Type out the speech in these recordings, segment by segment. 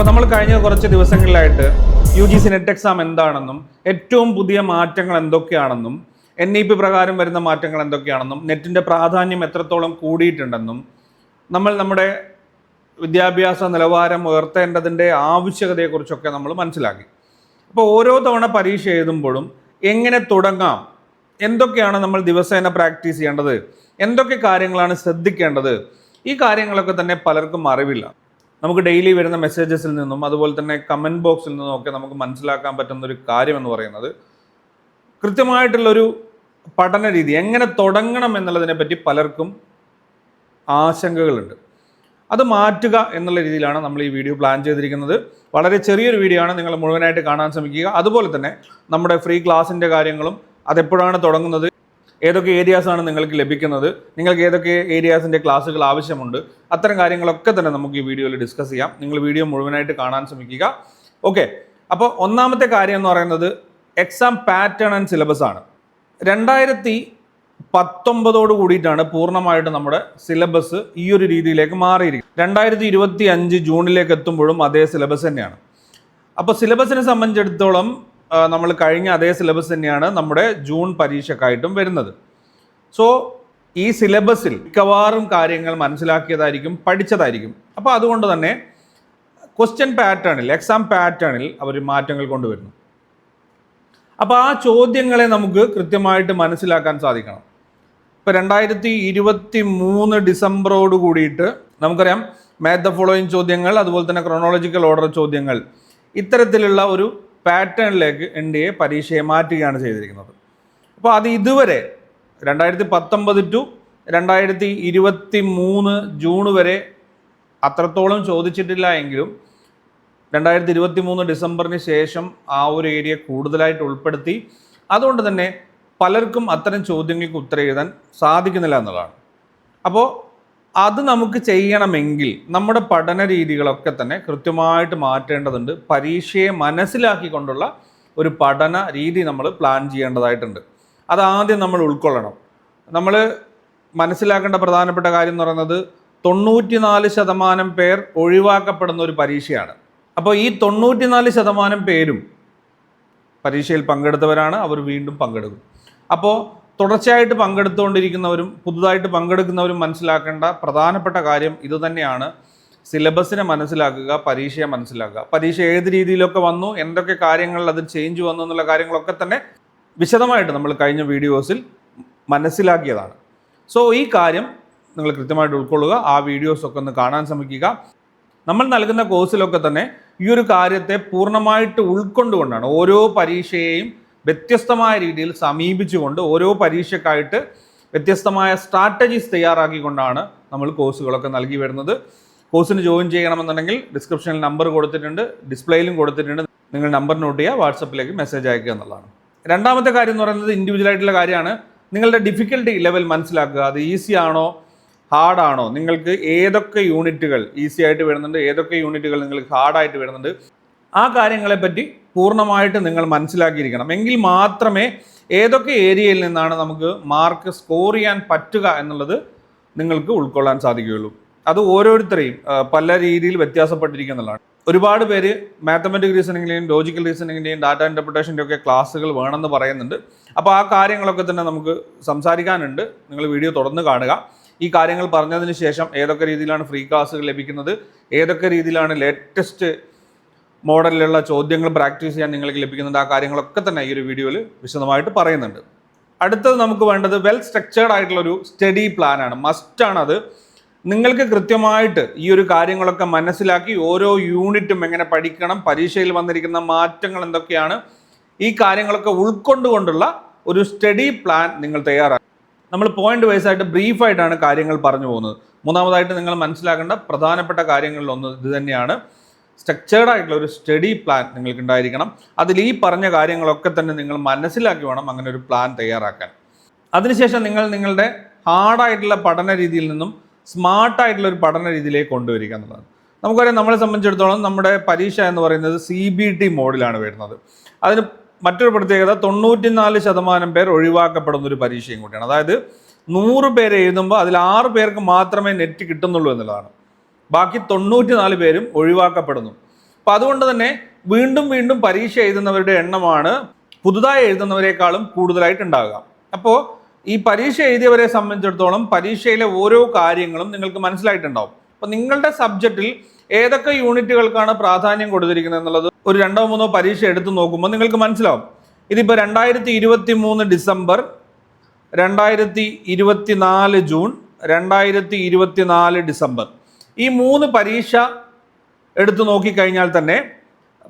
അപ്പോൾ നമ്മൾ കഴിഞ്ഞ കുറച്ച് ദിവസങ്ങളിലായിട്ട് U G C net exam എന്താണെന്നും ഏറ്റവും പുതിയ മാറ്റങ്ങൾ എന്തൊക്കെയാണെന്നും എൻ ഇ പി പ്രകാരം വരുന്ന മാറ്റങ്ങൾ എന്തൊക്കെയാണെന്നും നെറ്റിന്റെ പ്രാധാന്യം എത്രത്തോളം കൂടിയിട്ടുണ്ടെന്നും നമ്മൾ നമ്മുടെ വിദ്യാഭ്യാസ നിലവാരം ഉയർത്തേണ്ടതിന്റെ ആവശ്യകതയെക്കുറിച്ചൊക്കെ നമ്മൾ മനസ്സിലാക്കി. അപ്പോൾ ഓരോ തവണ പരീക്ഷ എഴുതുമ്പോഴും എങ്ങനെ തുടങ്ങാം? എന്തൊക്കെയാണ് നമ്മൾ ദിവസേന പ്രാക്ടീസ് ചെയ്യേണ്ടത്? എന്തൊക്കെ കാര്യങ്ങളാണ് ശ്രദ്ധിക്കേണ്ടത്? ഈ കാര്യങ്ങളൊക്കെ തന്നെ പലർക്കും അറിവില്ല. നമുക്ക് ഡെയിലി വരുന്ന മെസ്സേജസിൽ നിന്നും അതുപോലെ തന്നെ കമന്റ് ബോക്സിൽ നിന്നും ഒക്കെ നമുക്ക് മനസ്സിലാക്കാൻ പറ്റുന്ന ഒരു കാര്യം എന്ന് പറയുന്നത് കൃത്യമായിട്ടുള്ളൊരു പഠന രീതി എങ്ങനെ തുടങ്ങണം എന്നുള്ളതിനെ പറ്റി പലർക്കും ആശങ്കകളുണ്ട്. അത് മാറ്റുക എന്നുള്ള രീതിയിലാണ് നമ്മൾ ഈ വീഡിയോ പ്ലാൻ ചെയ്തിരിക്കുന്നത്. വളരെ ചെറിയൊരു വീഡിയോ ആണ് നിങ്ങൾ മുഴുവനായിട്ട് കാണാൻ ശ്രമിക്കുക. അതുപോലെ തന്നെ നമ്മുടെ ഫ്രീ ക്ലാസ്സിന്റെ കാര്യങ്ങളും അതെപ്പോഴാണ് തുടങ്ങുന്നത് ഏതൊക്കെ ഏരിയാസാണ് നിങ്ങൾക്ക് ലഭിക്കുന്നത് നിങ്ങൾക്ക് ഏതൊക്കെ ഏരിയാസിന്റെ ക്ലാസ്സുകൾ ആവശ്യമുണ്ട് അത്തരം കാര്യങ്ങളൊക്കെ തന്നെ നമുക്ക് ഈ വീഡിയോയിൽ ഡിസ്കസ് ചെയ്യാം. നിങ്ങൾ വീഡിയോ മുഴുവനായിട്ട് കാണാൻ ശ്രമിക്കുക. ഓക്കെ അപ്പോൾ ഒന്നാമത്തെ കാര്യം എന്ന് പറയുന്നത് എക്സാം പാറ്റേൺ ആൻഡ് സിലബസ് ആണ്. രണ്ടായിരത്തി പത്തൊമ്പതോട് കൂടിയിട്ടാണ് പൂർണമായിട്ട് നമ്മുടെ സിലബസ് ഈ ഒരു രീതിയിലേക്ക് മാറിയിരിക്കുന്നത്. രണ്ടായിരത്തി ഇരുപത്തി അഞ്ച് ജൂണിലേക്ക് എത്തുമ്പോഴും അതേ സിലബസ് തന്നെയാണ്. അപ്പോൾ സിലബസിനെ സംബന്ധിച്ചിടത്തോളം നമ്മൾ കഴിഞ്ഞ അതേ സിലബസ് തന്നെയാണ് നമ്മുടെ ജൂൺ പരീക്ഷക്കായിട്ടും വരുന്നത്. സോ ഈ സിലബസിൽ മിക്കവാറും കാര്യങ്ങൾ മനസ്സിലാക്കിയതായിരിക്കും പഠിച്ചതായിരിക്കും. അപ്പോൾ അതുകൊണ്ട് തന്നെ ക്വസ്റ്റ്യൻ പാറ്റേണിൽ എക്സാം പാറ്റേണിൽ അവർ മാറ്റങ്ങൾ കൊണ്ടുവരുന്നു. അപ്പോൾ ആ ചോദ്യങ്ങളെ നമുക്ക് കൃത്യമായിട്ട് മനസ്സിലാക്കാൻ സാധിക്കണം. ഇപ്പോൾ രണ്ടായിരത്തി ഇരുപത്തി മൂന്ന് ഡിസംബറോട് കൂടിയിട്ട് നമുക്കറിയാം മാത്ത് ദ ഫോളോയിങ് ചോദ്യങ്ങൾ അതുപോലെ തന്നെ ക്രോണോളജിക്കൽ ഓർഡർ ചോദ്യങ്ങൾ ഇത്തരത്തിലുള്ള ഒരു പാറ്റേണിലേക്ക് എൻ ഡി എ പരീക്ഷയെ മാറ്റുകയാണ് ചെയ്തിരിക്കുന്നത്. അപ്പോൾ അത് ഇതുവരെ രണ്ടായിരത്തി പത്തൊമ്പത് ടു രണ്ടായിരത്തി ഇരുപത്തി മൂന്ന് ജൂൺ വരെ അത്രത്തോളം ചോദിച്ചിട്ടില്ല എങ്കിലും രണ്ടായിരത്തി ഇരുപത്തി മൂന്ന് ഡിസംബറിന് ശേഷം ആ ഒരു ഏരിയ കൂടുതലായിട്ട് ഉൾപ്പെടുത്തി. അതുകൊണ്ട് തന്നെ പലർക്കും അത്തരം ചോദ്യങ്ങൾക്ക് ഉത്തരം എഴുതാൻ സാധിക്കുന്നില്ല എന്നുള്ളതാണ്. അപ്പോൾ അത് നമുക്ക് ചെയ്യണമെങ്കിൽ നമ്മുടെ പഠന രീതികളൊക്കെ തന്നെ കൃത്യമായിട്ട് മാറ്റേണ്ടതുണ്ട്. പരീക്ഷയെ മനസ്സിലാക്കിക്കൊണ്ടുള്ള ഒരു പഠന രീതി നമ്മൾ പ്ലാൻ ചെയ്യേണ്ടതായിട്ടുണ്ട്. അതാദ്യം നമ്മൾ ഉൾക്കൊള്ളണം. നമ്മൾ മനസ്സിലാക്കേണ്ട പ്രധാനപ്പെട്ട കാര്യം എന്ന് പറയുന്നത് തൊണ്ണൂറ്റിനാല് ശതമാനം പേർ ഒഴിവാക്കപ്പെടുന്ന ഒരു പരീക്ഷയാണ്. അപ്പോൾ ഈ തൊണ്ണൂറ്റിനാല് ശതമാനം പേരും പരീക്ഷയിൽ പങ്കെടുത്തവരാണ്. അവർ വീണ്ടും പങ്കെടുക്കും. അപ്പോൾ തുടർച്ചയായിട്ട് പങ്കെടുത്തുകൊണ്ടിരിക്കുന്നവരും പുതുതായിട്ട് പങ്കെടുക്കുന്നവരും മനസ്സിലാക്കേണ്ട പ്രധാനപ്പെട്ട കാര്യം ഇതുതന്നെയാണ് സിലബസിനെ മനസ്സിലാക്കുക പരീക്ഷയെ മനസ്സിലാക്കുക. പരീക്ഷ ഏത് രീതിയിലൊക്കെ വന്നു എന്തൊക്കെ കാര്യങ്ങളിൽ അത് ചേഞ്ച് വന്നു എന്നുള്ള കാര്യങ്ങളൊക്കെ തന്നെ വിശദമായിട്ട് നമ്മൾ കഴിഞ്ഞ വീഡിയോസിൽ മനസ്സിലാക്കിയതാണ്. സോ ഈ കാര്യം നിങ്ങൾ കൃത്യമായിട്ട് ഉൾക്കൊള്ളുക ആ വീഡിയോസൊക്കെ ഒന്ന് കാണാൻ ശ്രമിക്കുക. നമ്മൾ നൽകുന്ന കോഴ്സിലൊക്കെ തന്നെ ഈ ഒരു കാര്യത്തെ പൂർണമായിട്ട് ഉൾക്കൊണ്ടുകൊണ്ടാണ് ഓരോ പരീക്ഷയെയും വ്യത്യസ്തമായ രീതിയിൽ സമീപിച്ചുകൊണ്ട് ഓരോ പരീക്ഷക്കായിട്ട് വ്യത്യസ്തമായ സ്ട്രാറ്റജീസ് തയ്യാറാക്കിക്കൊണ്ടാണ് നമ്മൾ കോഴ്സുകളൊക്കെ നൽകി വരുന്നത്. കോഴ്സിന് ജോയിൻ ചെയ്യണമെന്നുണ്ടെങ്കിൽ ഡിസ്ക്രിപ്ഷനിൽ നമ്പർ കൊടുത്തിട്ടുണ്ട് ഡിസ്പ്ലേയിലും കൊടുത്തിട്ടുണ്ട്. നിങ്ങൾ നമ്പർ നോട്ട് ചെയ്യുക വാട്സപ്പിലേക്ക് മെസ്സേജ് അയക്കുക എന്നുള്ളതാണ്. രണ്ടാമത്തെ കാര്യം എന്ന് പറയുന്നത് ഇൻഡിവിജ്വൽ ആയിട്ടുള്ള കാര്യമാണ്. നിങ്ങളുടെ ഡിഫിക്കൽട്ടി ലെവൽ മനസ്സിലാക്കുക. അത് ഈസി ആണോ? ഹാർഡാണോ നിങ്ങൾക്ക് ഏതൊക്കെ യൂണിറ്റുകൾ ഈസി ആയിട്ട് വരുന്നുണ്ട്? ഏതൊക്കെ യൂണിറ്റുകൾ നിങ്ങൾക്ക് ഹാർഡായിട്ട് വരുന്നുണ്ട്? ആ കാര്യങ്ങളെപ്പറ്റി പൂർണമായിട്ട് നിങ്ങൾ മനസ്സിലാക്കിയിരിക്കണം. എങ്കിൽ മാത്രമേ ഏതൊക്കെ ഏരിയയിൽ നിന്നാണ് നമുക്ക് മാർക്ക് സ്കോർ ചെയ്യാൻ പറ്റുക എന്നുള്ളത് നിങ്ങൾക്ക് ഉൾക്കൊള്ളാൻ സാധിക്കുകയുള്ളൂ. അത് ഓരോരുത്തരെയും പല രീതിയിൽ വ്യത്യാസപ്പെട്ടിരിക്കുന്നതാണ്. ഒരുപാട് പേര് മാത്തമെറ്റിക് റീസണിങ്ങിന്റെയും ലോജിക്കൽ റീസണിങ്ങിന്റെയും ഡാറ്റ ഇന്റർപ്രിട്ടേഷന്റെ ഒക്കെ ക്ലാസ്സുകൾ വേണമെന്ന് പറയുന്നുണ്ട്. അപ്പോൾ ആ കാര്യങ്ങളൊക്കെ തന്നെ നമുക്ക് സംസാരിക്കാനുണ്ട്. നിങ്ങൾ വീഡിയോ തുടർന്ന് കാണുക. ഈ കാര്യങ്ങൾ പറഞ്ഞതിന് ശേഷം ഏതൊക്കെ രീതിയിലാണ് ഫ്രീ ക്ലാസ്സുകൾ ലഭിക്കുന്നത്? ഏതൊക്കെ രീതിയിലാണ് ലേറ്റസ്റ്റ് മോഡലിലുള്ള ചോദ്യങ്ങൾ പ്രാക്ടീസ് ചെയ്യാൻ നിങ്ങൾക്ക് ലഭിക്കുന്നുണ്ട്. ആ കാര്യങ്ങളൊക്കെ തന്നെ ഈ ഒരു വീഡിയോയിൽ വിശദമായിട്ട് പറയുന്നുണ്ട്. അടുത്തത് നമുക്ക് വേണ്ടത് വെൽ സ്ട്രക്ചേർഡ് ആയിട്ടുള്ള ഒരു സ്റ്റഡി പ്ലാനാണ് മസ്റ്റാണ് അത്. നിങ്ങൾക്ക് കൃത്യമായിട്ട് ഈ ഒരു കാര്യങ്ങളൊക്കെ മനസ്സിലാക്കി ഓരോ യൂണിറ്റും എങ്ങനെ പഠിക്കണം പരീക്ഷയിൽ വന്നിരിക്കുന്ന മാറ്റങ്ങൾ എന്തൊക്കെയാണ് ഈ കാര്യങ്ങളൊക്കെ ഉൾക്കൊണ്ടുകൊണ്ടുള്ള ഒരു സ്റ്റഡി പ്ലാൻ നിങ്ങൾ തയ്യാറാക്കുക നമ്മൾ പോയിന്റ് വൈസ് ആയിട്ട് ബ്രീഫായിട്ടാണ് കാര്യങ്ങൾ പറഞ്ഞു പോകുന്നത്. മൂന്നാമതായിട്ട് നിങ്ങൾ മനസ്സിലാക്കേണ്ട പ്രധാനപ്പെട്ട കാര്യങ്ങളിൽ ഒന്ന് ഇത് തന്നെയാണ്. സ്ട്രക്ചേർഡ് ആയിട്ടുള്ള ഒരു സ്റ്റഡി പ്ലാൻ നിങ്ങൾക്ക് ഉണ്ടായിരിക്കണം അതിൽ ഈ പറഞ്ഞ കാര്യങ്ങളൊക്കെ തന്നെ നിങ്ങൾ മനസ്സിലാക്കി വേണം അങ്ങനെ ഒരു പ്ലാൻ തയ്യാറാക്കാൻ. അതിനുശേഷം നിങ്ങൾ നിങ്ങളുടെ ഹാർഡായിട്ടുള്ള പഠന രീതിയിൽ നിന്നും സ്മാർട്ടായിട്ടുള്ള ഒരു പഠന രീതിയിലേക്ക് കൊണ്ടുവരിക എന്നുള്ളതാണ്. നമുക്കറിയാം നമ്മളെ സംബന്ധിച്ചിടത്തോളം നമ്മുടെ പരീക്ഷ എന്ന് പറയുന്നത് സി ബി ടി മോഡിലാണ് വരുന്നത്. അതിന് മറ്റൊരു പ്രത്യേകത തൊണ്ണൂറ്റിനാല് ശതമാനം പേർ ഒഴിവാക്കപ്പെടുന്ന ഒരു പരീക്ഷയും കൂടിയാണ്. അതായത് നൂറ് പേരെ എഴുതുമ്പോൾ അതിൽ ആറ് പേർക്ക് മാത്രമേ നെറ്റ് കിട്ടുന്നുള്ളൂ എന്നുള്ളതാണ്. ബാക്കി തൊണ്ണൂറ്റിനാല് പേരും ഒഴിവാക്കപ്പെടുന്നു. അപ്പം അതുകൊണ്ട് തന്നെ വീണ്ടും വീണ്ടും പരീക്ഷ എഴുതുന്നവരുടെ എണ്ണമാണ് പുതുതായി എഴുതുന്നവരെക്കാളും കൂടുതലായിട്ട് ഉണ്ടാകുക അപ്പോൾ ഈ പരീക്ഷ എഴുതിയവരെ സംബന്ധിച്ചിടത്തോളം പരീക്ഷയിലെ ഓരോ കാര്യങ്ങളും നിങ്ങൾക്ക് മനസ്സിലായിട്ടുണ്ടാവും. അപ്പോൾ നിങ്ങളുടെ സബ്ജക്റ്റിൽ ഏതൊക്കെ യൂണിറ്റുകൾക്കാണ് പ്രാധാന്യം കൊടുത്തിരിക്കുന്നത് എന്നുള്ളത് ഒരു രണ്ടോ മൂന്നോ പരീക്ഷ എടുത്തു നോക്കുമ്പോൾ നിങ്ങൾക്ക് മനസ്സിലാവും. ഇതിപ്പോൾ രണ്ടായിരത്തി ഇരുപത്തി മൂന്ന് ഡിസംബർ രണ്ടായിരത്തി ഇരുപത്തി നാല് ജൂൺ രണ്ടായിരത്തി ഇരുപത്തി നാല് ഡിസംബർ. ഈ മൂന്ന് പരീക്ഷ എടുത്തു നോക്കിക്കഴിഞ്ഞാൽ തന്നെ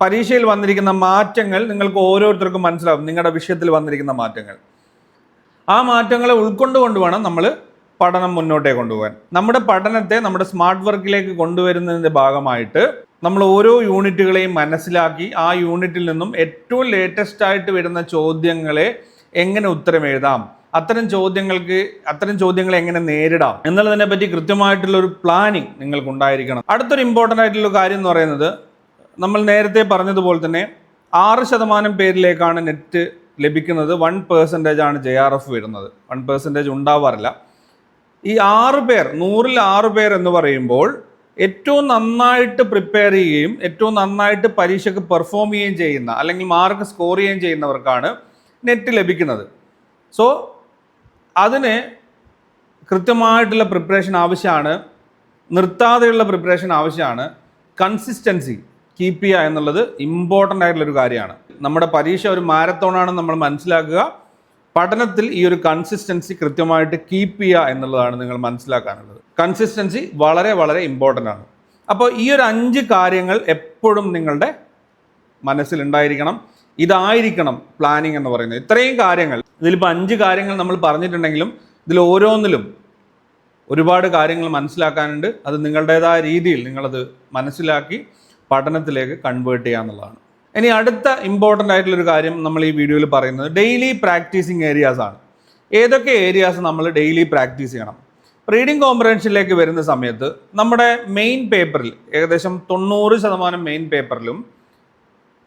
പരീക്ഷയിൽ വന്നിരിക്കുന്ന മാറ്റങ്ങൾ നിങ്ങൾക്ക് ഓരോരുത്തർക്കും മനസ്സിലാവും. നിങ്ങളുടെ വിഷയത്തിൽ വന്നിരിക്കുന്ന മാറ്റങ്ങൾ. ആ മാറ്റങ്ങളെ ഉൾക്കൊണ്ടുകൊണ്ട് വേണം നമ്മൾ പഠനം മുന്നോട്ടേ കൊണ്ടുപോകാൻ. നമ്മുടെ പഠനത്തെ നമ്മുടെ സ്മാർട്ട് വർക്കിലേക്ക് കൊണ്ടുവരുന്നതിന്റെ ഭാഗമായിട്ട് നമ്മൾ ഓരോ യൂണിറ്റുകളെയും മനസ്സിലാക്കി ആ യൂണിറ്റിൽ നിന്നും ഏറ്റവും ലേറ്റസ്റ്റ് ആയിട്ട് വരുന്ന ചോദ്യങ്ങളെ എങ്ങനെ ഉത്തരം എഴുതാം? അത്തരം ചോദ്യങ്ങൾക്ക് അത്തരം ചോദ്യങ്ങൾ എങ്ങനെ നേരിടാം എന്നുള്ളതിനെ പറ്റി കൃത്യമായിട്ടുള്ള ഒരു പ്ലാനിങ് നിങ്ങൾക്ക് ഉണ്ടായിരിക്കണം അടുത്തൊരു ഇമ്പോർട്ടന്റ് ആയിട്ടുള്ള കാര്യം എന്ന് പറയുന്നത് നമ്മൾ നേരത്തെ പറഞ്ഞതുപോലെ തന്നെ ആറ് ശതമാനം പേരിലേക്കാണ് നെറ്റ് ലഭിക്കുന്നത്. വൺ പേഴ്സന്റേജ് ആണ് ജെ ആർ എഫ് വരുന്നത്. വൺ പേഴ്സന്റേജ് ഉണ്ടാവാറില്ല. ഈ ആറ് പേർ നൂറിൽ ആറ് പേർ എന്ന് പറയുമ്പോൾ ഏറ്റവും നന്നായിട്ട് പ്രിപ്പയർ ചെയ്യുകയും ഏറ്റവും നന്നായിട്ട് പരീക്ഷയ്ക്ക് പെർഫോം ചെയ്യുകയും ചെയ്യുന്ന അല്ലെങ്കിൽ മാർക്ക് സ്കോർ ചെയ്യുകയും ചെയ്യുന്നവർക്കാണ് നെറ്റ് ലഭിക്കുന്നത്. സോ അതിന് കൃത്യമായിട്ടുള്ള പ്രിപ്പറേഷൻ ആവശ്യമാണ്. നിർത്താതെയുള്ള പ്രിപ്പറേഷൻ ആവശ്യമാണ്. കൺസിസ്റ്റൻസി കീപ്പ് ചെയ്യുക എന്നുള്ളത് ഇമ്പോർട്ടന്റ് ആയിട്ടുള്ള ഒരു കാര്യമാണ്. നമ്മുടെ പരീക്ഷ ഒരു മാരത്തോൺ ആണെന്ന് നമ്മൾ മനസ്സിലാക്കുക. പഠനത്തിൽ ഈ ഒരു കൺസിസ്റ്റൻസി കൃത്യമായിട്ട് കീപ്പ് ചെയ്യുക എന്നുള്ളതാണ് നിങ്ങൾ മനസ്സിലാക്കാനുള്ളത്. കൺസിസ്റ്റൻസി വളരെ വളരെ ഇമ്പോർട്ടന്റ് ആണ്. അപ്പോൾ ഈ ഒരു അഞ്ച് കാര്യങ്ങൾ എപ്പോഴും നിങ്ങളുടെ മനസ്സിലുണ്ടായിരിക്കണം ഇതായിരിക്കണം പ്ലാനിങ് എന്ന് പറയുന്നത്. ഇത്രയും കാര്യങ്ങൾ ഇതിലിപ്പോൾ അഞ്ച് കാര്യങ്ങൾ നമ്മൾ പറഞ്ഞിട്ടുണ്ടെങ്കിലും ഇതിൽ ഓരോന്നിലും ഒരുപാട് കാര്യങ്ങൾ മനസ്സിലാക്കാനുണ്ട്. അത് നിങ്ങളുടേതായ രീതിയിൽ നിങ്ങളത് മനസ്സിലാക്കി പഠനത്തിലേക്ക് കൺവേർട്ട് ചെയ്യുക എന്നുള്ളതാണ്. ഇനി അടുത്ത ഇമ്പോർട്ടന്റ് ആയിട്ടുള്ളൊരു കാര്യം നമ്മൾ ഈ വീഡിയോയിൽ പറയുന്നത് ഡെയിലി പ്രാക്ടീസിങ് ഏരിയാസ് ആണ്. ഏതൊക്കെ ഏരിയാസ് നമ്മൾ ഡെയിലി പ്രാക്ടീസ് ചെയ്യണം? റീഡിംഗ് കോമ്പറൻഷനിലേക്ക് വരുന്ന സമയത്ത് നമ്മുടെ മെയിൻ പേപ്പറിൽ ഏകദേശം തൊണ്ണൂറ് ശതമാനം മെയിൻ പേപ്പറിലും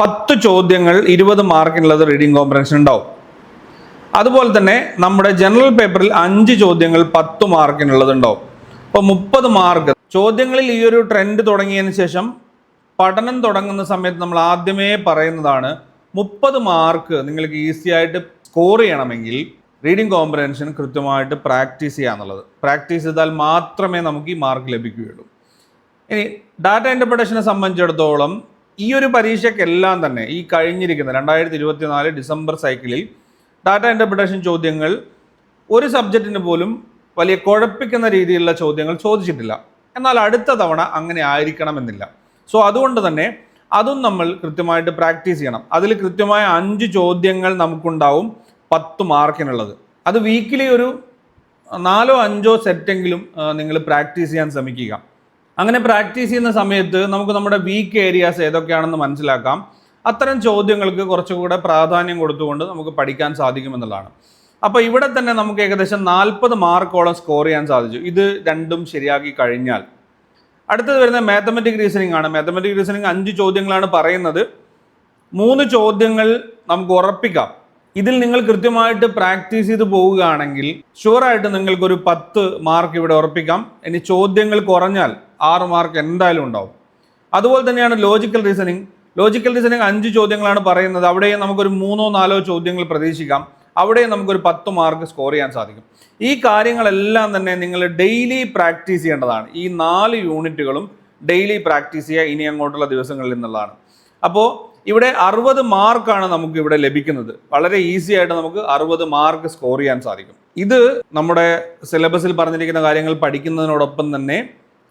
പത്ത് ചോദ്യങ്ങൾ ഇരുപത് മാർക്കിനുള്ളത് റീഡിംഗ് കോമ്പറൻഷൻ ഉണ്ടാവും. അതുപോലെ തന്നെ നമ്മുടെ ജനറൽ പേപ്പറിൽ അഞ്ച് ചോദ്യങ്ങൾ പത്ത് മാർക്കിനുള്ളത് ഉണ്ടാവും. അപ്പോൾ മുപ്പത് മാർക്ക്. ചോദ്യങ്ങളിൽ ഈ ഒരു ട്രെൻഡ് തുടങ്ങിയതിന് ശേഷം പഠനം തുടങ്ങുന്ന സമയത്ത് നമ്മൾ ആദ്യമേ പറയുന്നതാണ് മുപ്പത് മാർക്ക് നിങ്ങൾക്ക് ഈസി ആയിട്ട് സ്കോർ ചെയ്യണമെങ്കിൽ റീഡിംഗ് കോമ്പറൻഷൻ കൃത്യമായിട്ട് പ്രാക്ടീസ് ചെയ്യുക എന്നുള്ളത്. പ്രാക്ടീസ് ചെയ്താൽ മാത്രമേ നമുക്ക് ഈ മാർക്ക് ലഭിക്കുകയുള്ളൂ. ഇനി ഡാറ്റ ഇന്റർപ്രിട്ടേഷനെ സംബന്ധിച്ചിടത്തോളം ഈ ഒരു പരീക്ഷയ്ക്കെല്ലാം തന്നെ ഈ കഴിഞ്ഞിരിക്കുന്ന രണ്ടായിരത്തി ഇരുപത്തിനാല് ഡിസംബർ സൈക്കിളിൽ ഡാറ്റ ഇന്റർപ്രിട്ടേഷൻ ചോദ്യങ്ങൾ ഒരു സബ്ജക്റ്റിന് പോലും വലിയ കുഴപ്പിക്കുന്ന രീതിയിലുള്ള ചോദ്യങ്ങൾ ചോദിച്ചിട്ടില്ല. എന്നാൽ അടുത്ത തവണ അങ്ങനെ ആയിരിക്കണമെന്നില്ല. സോ അതുകൊണ്ട് തന്നെ അതും നമ്മൾ കൃത്യമായിട്ട് പ്രാക്ടീസ് ചെയ്യണം. അതിൽ കൃത്യമായ അഞ്ച് ചോദ്യങ്ങൾ നമുക്കുണ്ടാവും പത്ത് മാർക്കിനുള്ളത്. അത് വീക്കിലി ഒരു നാലോ അഞ്ചോ സെറ്റെങ്കിലും നിങ്ങൾ പ്രാക്ടീസ് ചെയ്യാൻ ശ്രമിക്കുക. അങ്ങനെ പ്രാക്ടീസ് ചെയ്യുന്ന സമയത്ത് നമുക്ക് നമ്മുടെ വീക്ക് ഏരിയാസ് ഏതൊക്കെയാണെന്ന് മനസ്സിലാക്കാം. അത്തരം ചോദ്യങ്ങൾക്ക് കുറച്ചുകൂടെ പ്രാധാന്യം കൊടുത്തുകൊണ്ട് നമുക്ക് പഠിക്കാൻ സാധിക്കുമെന്നുള്ളതാണ്. അപ്പോൾ ഇവിടെ തന്നെ നമുക്ക് ഏകദേശം നാൽപ്പത് മാർക്കോളം സ്കോർ ചെയ്യാൻ സാധിച്ചു. ഇത് രണ്ടും ശരിയാക്കി കഴിഞ്ഞാൽ. അടുത്തത് വരുന്ന മാത്തമെറ്റിക് റീസണിംഗ് ആണ്. മാത്തമെറ്റിക് റീസണിംഗ് അഞ്ച് ചോദ്യങ്ങളാണ് പറയുന്നത്. മൂന്ന് ചോദ്യങ്ങൾ നമുക്ക് ഉറപ്പിക്കാം. ഇതിൽ നിങ്ങൾ കൃത്യമായിട്ട് പ്രാക്ടീസ് ചെയ്ത് പോവുകയാണെങ്കിൽ ഷുവറായിട്ട് നിങ്ങൾക്കൊരു പത്ത് മാർക്ക് ഇവിടെ ഉറപ്പിക്കാം. ഇനി ചോദ്യങ്ങൾ കുറഞ്ഞാൽ ആറ് മാർക്ക് എന്തായാലും ഉണ്ടാവും. അതുപോലെ തന്നെയാണ് ലോജിക്കൽ റീസണിങ് ലോജിക്കൽ റീസണിങ് അഞ്ച് ചോദ്യങ്ങളാണ് പറയുന്നത്. അവിടെയും നമുക്കൊരു മൂന്നോ നാലോ ചോദ്യങ്ങൾ പ്രതീക്ഷിക്കാം. അവിടെയും നമുക്കൊരു പത്ത് മാർക്ക് സ്കോർ ചെയ്യാൻ സാധിക്കും. ഈ കാര്യങ്ങളെല്ലാം തന്നെ നിങ്ങൾ ഡെയിലി പ്രാക്ടീസ് ചെയ്യേണ്ടതാണ്. ഈ നാല് യൂണിറ്റുകളും ഡെയിലി പ്രാക്ടീസ് ചെയ്യുക ഇനി അങ്ങോട്ടുള്ള ദിവസങ്ങളിൽ നിന്നുള്ളതാണ്. അപ്പോൾ ഇവിടെ അറുപത് മാർക്കാണ് നമുക്ക് ഇവിടെ ലഭിക്കുന്നത്. വളരെ ഈസി ആയിട്ട് നമുക്ക് അറുപത് മാർക്ക് സ്കോർ ചെയ്യാൻ സാധിക്കും. ഇത് നമ്മുടെ സിലബസിൽ പറഞ്ഞിരിക്കുന്ന കാര്യങ്ങൾ പഠിക്കുന്നതിനോടൊപ്പം തന്നെ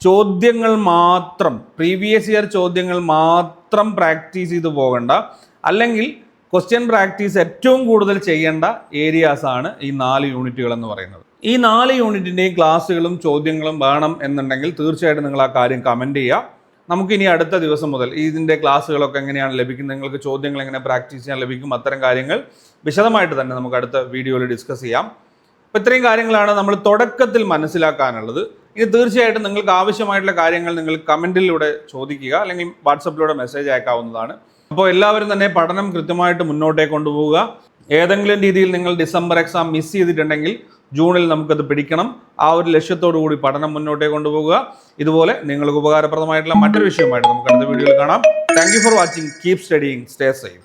ചോദ്യങ്ങൾ മാത്രം പ്രീവിയസ് ഇയർ ചോദ്യങ്ങൾ മാത്രം പ്രാക്ടീസ് ചെയ്ത് പോകണ്ട അല്ലെങ്കിൽ ക്വസ്റ്റ്യൻ പ്രാക്ടീസ് ഏറ്റവും കൂടുതൽ ചെയ്യേണ്ട ഏരിയാസ് ആണ് ഈ നാല് യൂണിറ്റുകൾ എന്ന് പറയുന്നത്. ഈ നാല് യൂണിറ്റിന്റെയും ക്ലാസ്സുകളും ചോദ്യങ്ങളും വേണം എന്നുണ്ടെങ്കിൽ തീർച്ചയായിട്ടും നിങ്ങൾ ആ കാര്യം കമന്റ് ചെയ്യുക. നമുക്കിനി അടുത്ത ദിവസം മുതൽ ഇതിന്റെ ക്ലാസ്സുകളൊക്കെ എങ്ങനെയാണ് ലഭിക്കുന്നത്? നിങ്ങൾക്ക് ചോദ്യങ്ങൾ എങ്ങനെ പ്രാക്ടീസ് ചെയ്യാൻ ലഭിക്കും? അത്തരം കാര്യങ്ങൾ വിശദമായിട്ട് തന്നെ നമുക്ക് അടുത്ത വീഡിയോയിൽ ഡിസ്കസ് ചെയ്യാം. അപ്പോൾ ഇത്രയും കാര്യങ്ങളാണ് നമ്മൾ തുടക്കത്തിൽ മനസ്സിലാക്കാനുള്ളത്. ഇനി തീർച്ചയായിട്ടും നിങ്ങൾക്ക് ആവശ്യമായിട്ടുള്ള കാര്യങ്ങൾ നിങ്ങൾ കമന്റിലൂടെ ചോദിക്കുക അല്ലെങ്കിൽ വാട്സപ്പിലൂടെ മെസ്സേജ് അയക്കാവുന്നതാണ്. അപ്പോൾ എല്ലാവരും തന്നെ പഠനം കൃത്യമായിട്ട് മുന്നോട്ടേക്ക് കൊണ്ടുപോവുക. ഏതെങ്കിലും രീതിയിൽ നിങ്ങൾ ഡിസംബർ എക്സാം മിസ് ചെയ്തിട്ടുണ്ടെങ്കിൽ ജൂണിൽ നമുക്കത് പിടിക്കണം. ആ ഒരു ലക്ഷ്യത്തോടു കൂടി പഠനം മുന്നോട്ടേ കൊണ്ടുപോകുക ഇതുപോലെ നിങ്ങൾക്ക് ഉപകാരപ്രദമായിട്ടുള്ള മറ്റൊരു വിഷയമായിട്ട് നമുക്ക് അടുത്ത വീഡിയോയിൽ കാണാം. Thank for watching keep studying stay safe